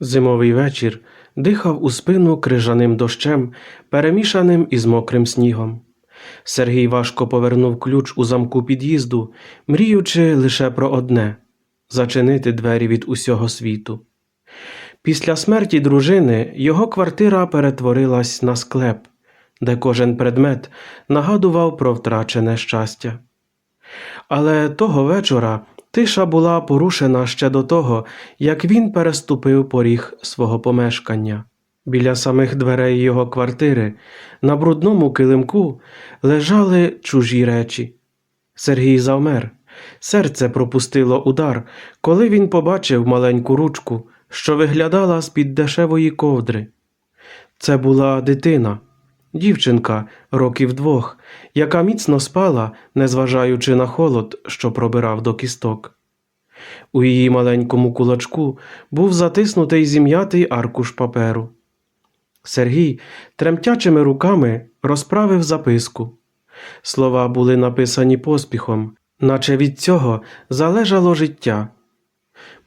Зимовий вечір дихав у спину крижаним дощем, перемішаним із мокрим снігом. Сергій важко повернув ключ у замку під'їзду, мріючи лише про одне зачинити двері від усього світу. Після смерті дружини його квартира перетворилась на склеп, де кожен предмет нагадував про втрачене щастя. Але того вечора тиша була порушена ще до того, як він переступив поріг свого помешкання. Біля самих дверей його квартири на брудному килимку лежали чужі речі. Сергій завмер. Серце пропустило удар, коли він побачив маленьку ручку, що виглядала з-під дешевої ковдри. Це була дитина, дівчинка років двох, яка міцно спала, незважаючи на холод, що пробирав до кісток. У її маленькому кулачку був затиснутий зім'ятий аркуш паперу. Сергій тремтячими руками розправив записку. Слова були написані поспіхом, наче від цього залежало життя.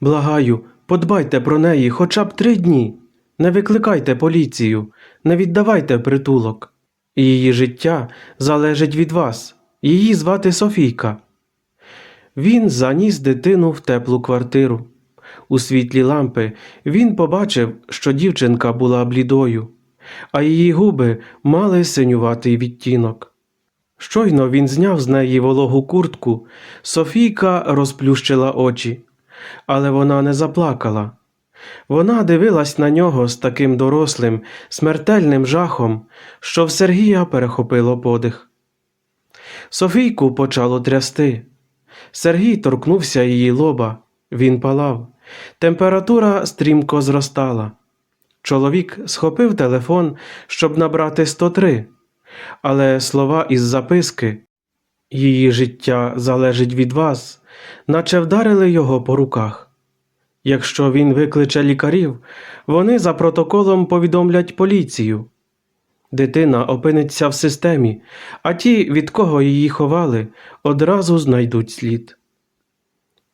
Благаю, подбайте про неї хоча б три дні. Не викликайте поліцію, не віддавайте притулок. Її життя залежить від вас. Її звати Софійка. Він заніс дитину в теплу квартиру. У світлі лампи він побачив, що дівчинка була блідою, а її губи мали синюватий відтінок. Щойно він зняв з неї вологу куртку, Софійка розплющила очі, але вона не заплакала. Вона дивилась на нього з таким дорослим, смертельним жахом, що в Сергія перехопило подих. Софійку почало трясти. Сергій торкнувся її лоба. Він палав. Температура стрімко зростала. Чоловік схопив телефон, щоб набрати 103, але слова із записки Її життя залежить від вас, наче вдарили його по руках. Якщо він викличе лікарів, вони за протоколом повідомлять поліцію. Дитина опиниться в системі, а ті, від кого її ховали, одразу знайдуть слід.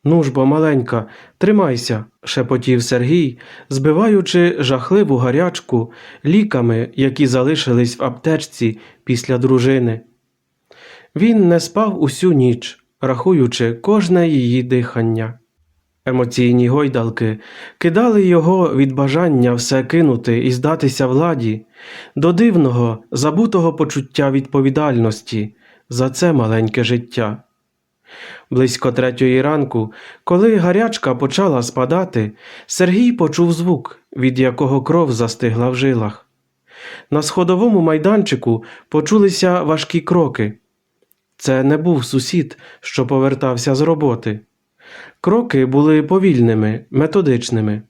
Ну ж бо, маленька, тримайся, шепотів Сергій, збиваючи жахливу гарячку ліками, які залишились в аптечці після дружини. Він не спав усю ніч, рахуючи кожне її дихання. Емоційні гойдалки кидали його від бажання все кинути і здатися владі, до дивного, забутого почуття відповідальності за це маленьке життя. Близько третьої ранку, коли гарячка почала спадати, Сергій почув звук, від якого кров застигла в жилах. На сходовому майданчику почулися важкі кроки. Це не був сусід, що повертався з роботи. Кроки були повільними, методичними.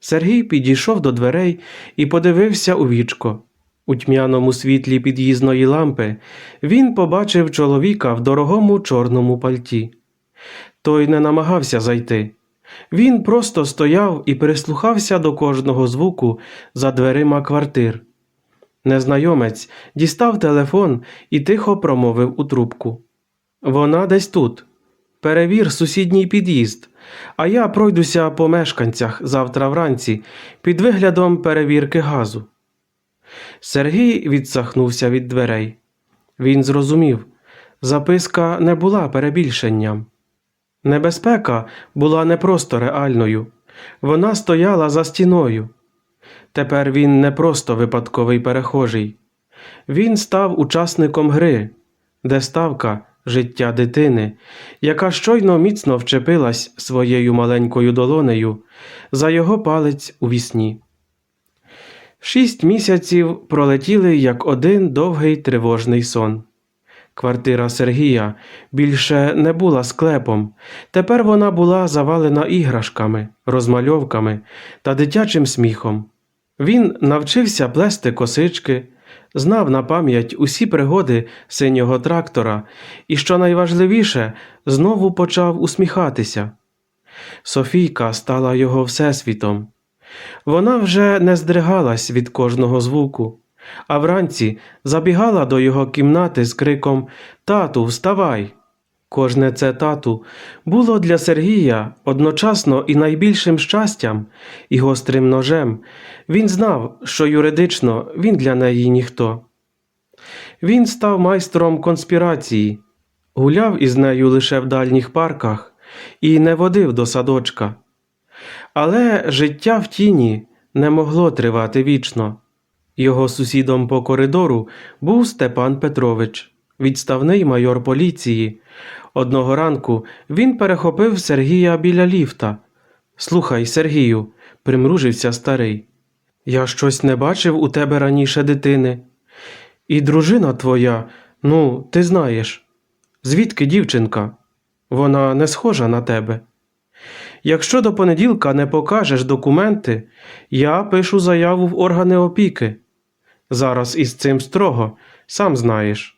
Сергій підійшов до дверей і подивився у вічко. У тьмяному світлі під'їзної лампи він побачив чоловіка в дорогому чорному пальті. Той не намагався зайти. Він просто стояв і прислухався до кожного звуку за дверима квартир. Незнайомець дістав телефон і тихо промовив у трубку. Вона десь тут. Перевір сусідній під'їзд, а я пройдуся по мешканцях завтра вранці під виглядом перевірки газу. Сергій відсахнувся від дверей. Він зрозумів, записка не була перебільшенням. Небезпека була не просто реальною, вона стояла за стіною. Тепер він не просто випадковий перехожий. Він став учасником гри, де ставка життя дитини, яка щойно міцно вчепилась своєю маленькою долонею за його палець у вісні. Шість місяців пролетіли як один довгий тривожний сон. Квартира Сергія більше не була склепом, тепер вона була завалена іграшками, розмальовками та дитячим сміхом. Він навчився плести косички, знав на пам'ять усі пригоди синього трактора і, що найважливіше, знову почав усміхатися. Софійка стала його всесвітом. Вона вже не здригалась від кожного звуку, а вранці забігала до його кімнати з криком Тату, вставай! Кожне це тату було для Сергія одночасно і найбільшим щастям, і гострим ножем. Він знав, що юридично він для неї ніхто. Він став майстром конспірації, гуляв із нею лише в дальніх парках і не водив до садочка. Але життя в тіні не могло тривати вічно. Його сусідом по коридору був Степан Петрович, відставний майор поліції. Одного ранку він перехопив Сергія біля ліфта. Слухай, Сергію, примружився старий. Я щось не бачив у тебе раніше дитини. І дружина твоя, ну, ти знаєш. Звідки дівчинка? Вона не схожа на тебе. Якщо до понеділка не покажеш документи, я пишу заяву в органи опіки. Зараз із цим строго, сам знаєш.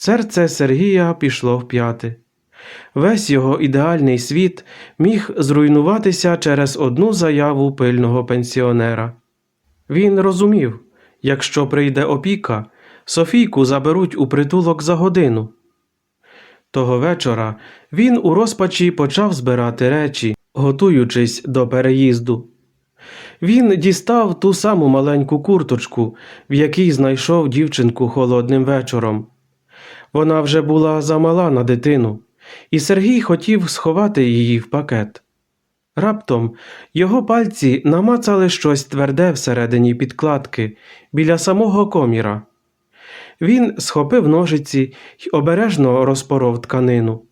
Серце Сергія пішло вп'яти. Весь його ідеальний світ міг зруйнуватися через одну заяву пильного пенсіонера. Він розумів, якщо прийде опіка, Софійку заберуть у притулок за годину. Того вечора він у розпачі почав збирати речі, готуючись до переїзду. Він дістав ту саму маленьку курточку, в якій знайшов дівчинку холодним вечором. Вона вже була замала на дитину, і Сергій хотів сховати її в пакет. Раптом його пальці намацали щось тверде всередині підкладки біля самого коміра. Він схопив ножиці й обережно розпоров тканину.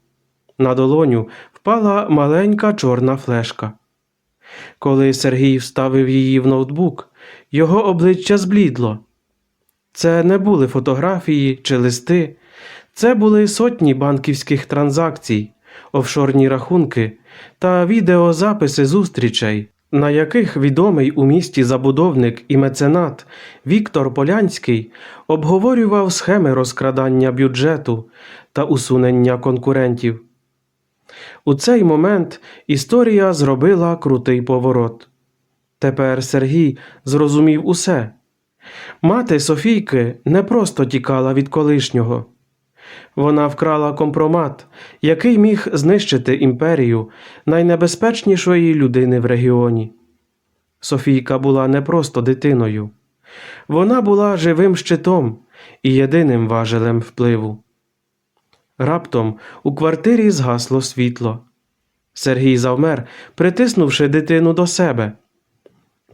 На долоню впала маленька чорна флешка. Коли Сергій вставив її в ноутбук, його обличчя зблідло. Це не були фотографії чи листи, це були сотні банківських транзакцій, офшорні рахунки та відеозаписи зустрічей, на яких відомий у місті забудовник і меценат Віктор Полянський обговорював схеми розкрадання бюджету та усунення конкурентів. У цей момент історія зробила крутий поворот. Тепер Сергій зрозумів усе. Мати Софійки не просто тікала від колишнього. Вона вкрала компромат, який міг знищити імперію найнебезпечнішої людини в регіоні. Софійка була не просто дитиною, вона була живим щитом і єдиним важелем впливу. Раптом у квартирі згасло світло. Сергій завмер, притиснувши дитину до себе.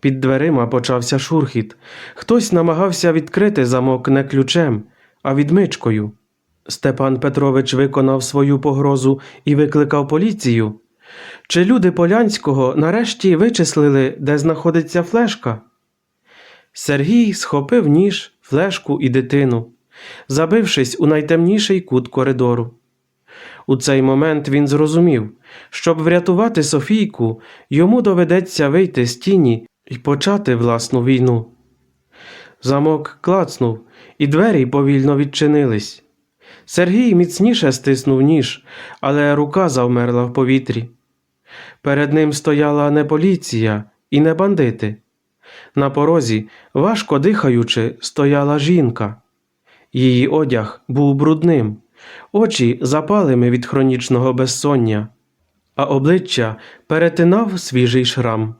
Під дверима почався шурхіт. Хтось намагався відкрити замок не ключем, а відмичкою. Степан Петрович виконав свою погрозу і викликав поліцію. Чи люди Полянського нарешті вичислили, де знаходиться флешка? Сергій схопив ніж, флешку і дитину, забившись у найтемніший кут коридору. У цей момент він зрозумів, щоб врятувати Софійку, йому доведеться вийти з тіні і почати власну війну. Замок клацнув, і двері повільно відчинились. Сергій міцніше стиснув ніж, але рука завмерла в повітрі. Перед ним стояла не поліція і не бандити. На порозі, важко дихаючи, стояла жінка. Її одяг був брудним, очі запалими від хронічного безсоння, а обличчя перетинав свіжий шрам.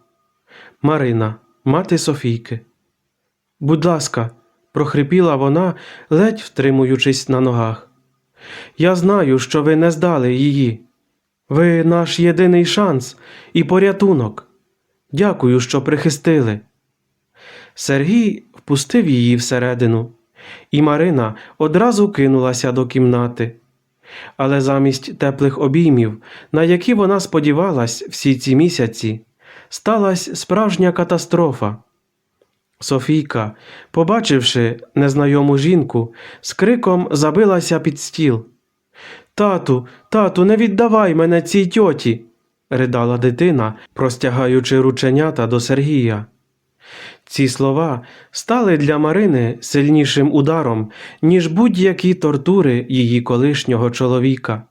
Марина, мати Софійки. Будь ласка, прохрипіла вона, ледь втримуючись на ногах. Я знаю, що ви не здали її. Ви наш єдиний шанс і порятунок. Дякую, що прихистили. Сергій впустив її всередину, і Марина одразу кинулася до кімнати. Але замість теплих обіймів, на які вона сподівалась всі ці місяці, сталася справжня катастрофа. Софійка, побачивши незнайому жінку, з криком забилася під стіл. Тату, тату, не віддавай мене цій тьоті, ридала дитина, простягаючи рученята до Сергія. Ці слова стали для Марини сильнішим ударом, ніж будь-які тортури її колишнього чоловіка.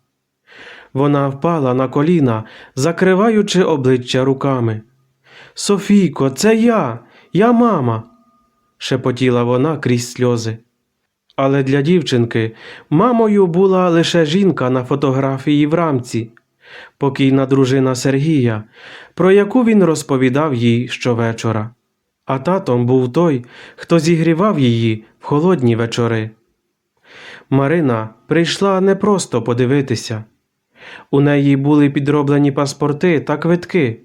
Вона впала на коліна, закриваючи обличчя руками. Софійко, це я, я мама, шепотіла вона крізь сльози. Але для дівчинки мамою була лише жінка на фотографії в рамці, покійна дружина Сергія, про яку він розповідав їй щовечора. А татом був той, хто зігрівав її в холодні вечори. Марина прийшла не просто подивитися. У неї були підроблені паспорти та квитки.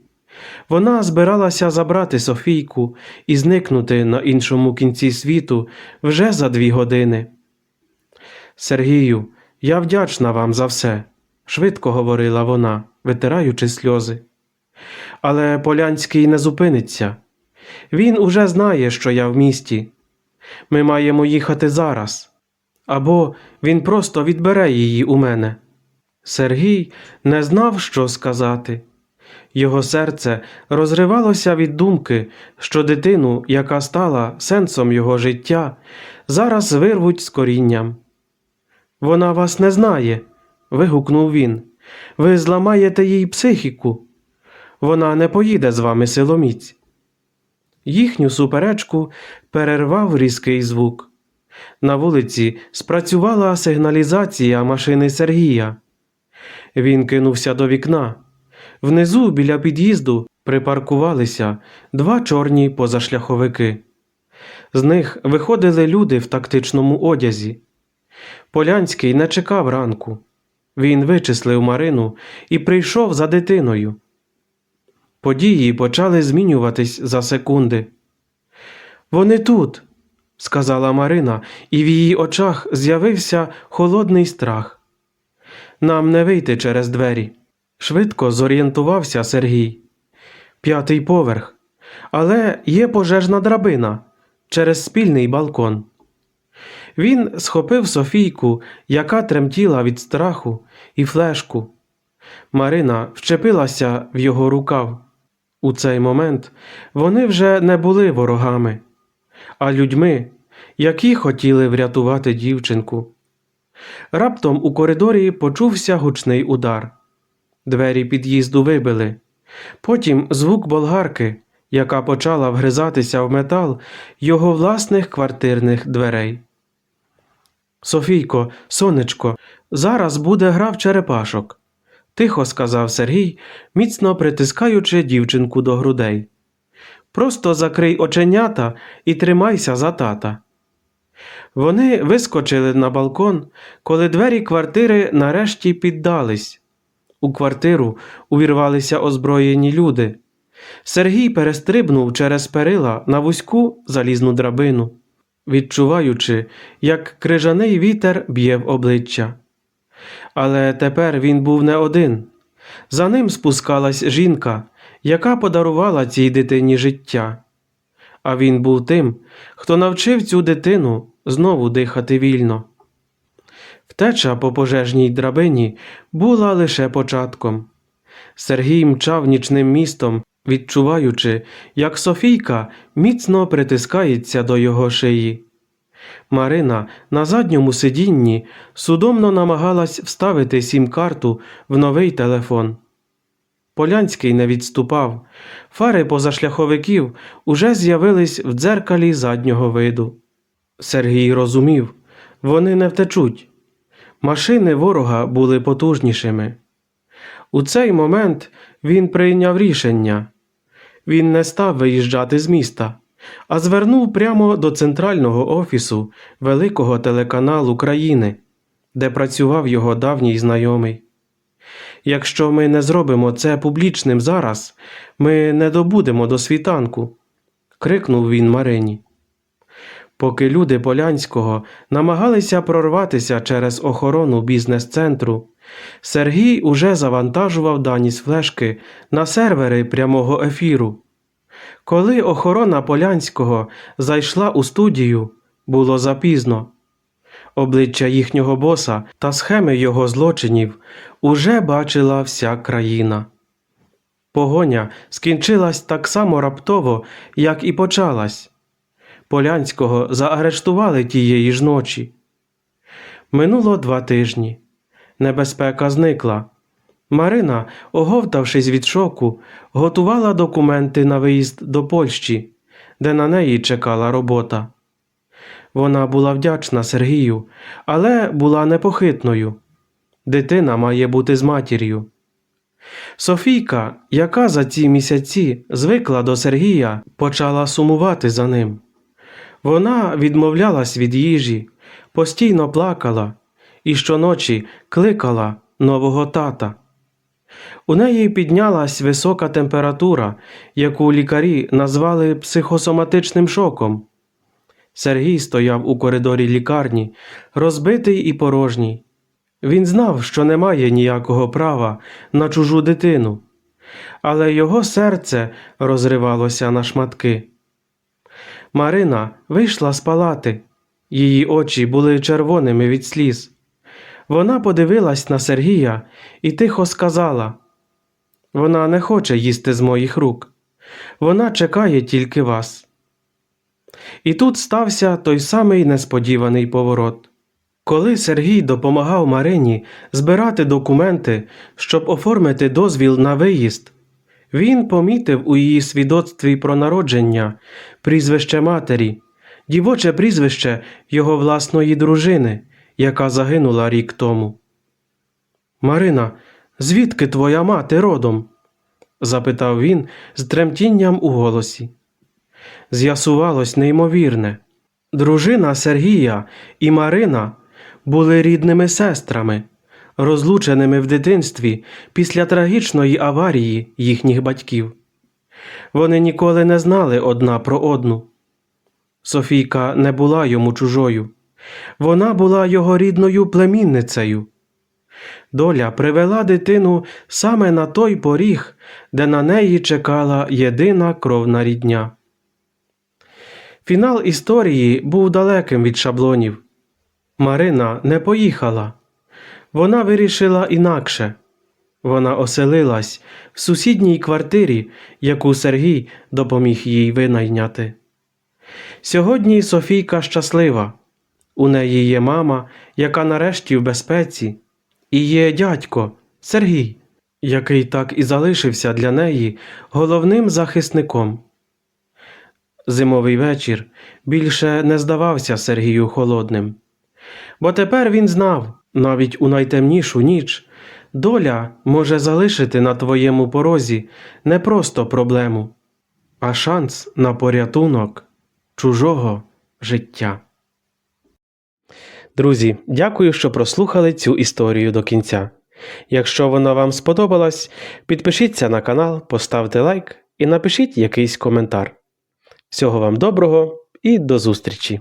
Вона збиралася забрати Софійку і зникнути на іншому кінці світу вже за дві години. Сергію, я вдячна вам за все, швидко говорила вона, витираючи сльози. Але Полянський не зупиниться. Він уже знає, що я в місті. Ми маємо їхати зараз. Або він просто відбере її у мене. Сергій не знав, що сказати. Його серце розривалося від думки, що дитину, яка стала сенсом його життя, зараз вирвуть з корінням. Вона вас не знає, вигукнув він. Ви зламаєте їй психіку. Вона не поїде з вами силоміць. Їхню суперечку перервав різкий звук. На вулиці спрацювала сигналізація машини Сергія. Він кинувся до вікна. Внизу біля під'їзду припаркувалися два чорні позашляховики. З них виходили люди в тактичному одязі. Полянський не чекав ранку. Він вичислив Марину і прийшов за дитиною. Події почали змінюватись за секунди. Вони тут, сказала Марина, і в її очах з'явився холодний страх. Нам не вийти через двері. Швидко зорієнтувався Сергій. П'ятий поверх. Але є пожежна драбина через спільний балкон. Він схопив Софійку, яка тремтіла від страху, і флешку. Марина вчепилася в його рукав. У цей момент вони вже не були ворогами, а людьми, які хотіли врятувати дівчинку. Раптом у коридорі почувся гучний удар. Двері під'їзду вибили. Потім звук болгарки, яка почала вгризатися в метал його власних квартирних дверей. Софійко, сонечко, зараз буде гра в черепашок, тихо сказав Сергій, міцно притискаючи дівчинку до грудей. Просто закрий оченята і тримайся за тата. Вони вискочили на балкон, коли двері квартири нарешті піддались. У квартиру увірвалися озброєні люди. Сергій перестрибнув через перила на вузьку залізну драбину, відчуваючи, як крижаний вітер б'є в обличчя. Але тепер він був не один. За ним спускалась жінка, яка подарувала цій дитині життя. А він був тим, хто навчив цю дитину знову дихати вільно. Втеча по пожежній драбині була лише початком. Сергій мчав нічним містом, відчуваючи, як Софійка міцно притискається до його шиї. Марина на задньому сидінні судомно намагалась вставити сім-карту в новий телефон. Полянський не відступав, фари позашляховиків уже з'явились в дзеркалі заднього виду. Сергій розумів, вони не втечуть. Машини ворога були потужнішими. У цей момент він прийняв рішення. Він не став виїжджати з міста, а звернув прямо до центрального офісу великого телеканалу країни, де працював його давній знайомий. Якщо ми не зробимо це публічним зараз, ми не добудемо до світанку, крикнув він Марині. Поки люди Полянського намагалися прорватися через охорону бізнес-центру, Сергій уже завантажував дані з флешки на сервери прямого ефіру. Коли охорона Полянського зайшла у студію, було запізно. Обличчя їхнього боса та схеми його злочинів уже бачила вся країна. Погоня скінчилась так само раптово, як і почалась. Полянського заарештували тієї ж ночі. Минуло два тижні. Небезпека зникла. Марина, оговтавшись від шоку, готувала документи на виїзд до Польщі, де на неї чекала робота. Вона була вдячна Сергію, але була непохитною. Дитина має бути з матір'ю. Софійка, яка за ці місяці звикла до Сергія, почала сумувати за ним. Вона відмовлялась від їжі, постійно плакала і щоночі кликала нового тата. У неї піднялась висока температура, яку лікарі назвали психосоматичним шоком. Сергій стояв у коридорі лікарні, розбитий і порожній. Він знав, що не має ніякого права на чужу дитину, але його серце розривалося на шматки. Марина вийшла з палати, її очі були червоними від сліз. Вона подивилась на Сергія і тихо сказала: Вона не хоче їсти з моїх рук, вона чекає тільки вас. І тут стався той самий несподіваний поворот. Коли Сергій допомагав Марині збирати документи, щоб оформити дозвіл на виїзд, він помітив у її свідоцтві про народження прізвище матері, дівоче прізвище його власної дружини, яка загинула рік тому. Марина, звідки твоя мати родом? запитав він з тремтінням у голосі. З'ясувалось неймовірне. Дружина Сергія і Марина були рідними сестрами, розлученими в дитинстві після трагічної аварії їхніх батьків. Вони ніколи не знали одна про одну. Софійка не була йому чужою, вона була його рідною племінницею. Доля привела дитину саме на той поріг, де на неї чекала єдина кровна рідня. Фінал історії був далеким від шаблонів. Марина не поїхала. Вона вирішила інакше. Вона оселилась в сусідній квартирі, яку Сергій допоміг їй винайняти. Сьогодні Софійка щаслива. У неї є мама, яка нарешті в безпеці, і є дядько Сергій, який так і залишився для неї головним захисником. Зимовий вечір більше не здавався Сергію холодним. Бо тепер він знав, навіть у найтемнішу ніч, доля може залишити на твоєму порозі не просто проблему, а шанс на порятунок чужого життя. Друзі, дякую, що прослухали цю історію до кінця. Якщо вона вам сподобалась, підпишіться на канал, поставте лайк і напишіть якийсь коментар. Всього вам доброго і до зустрічі!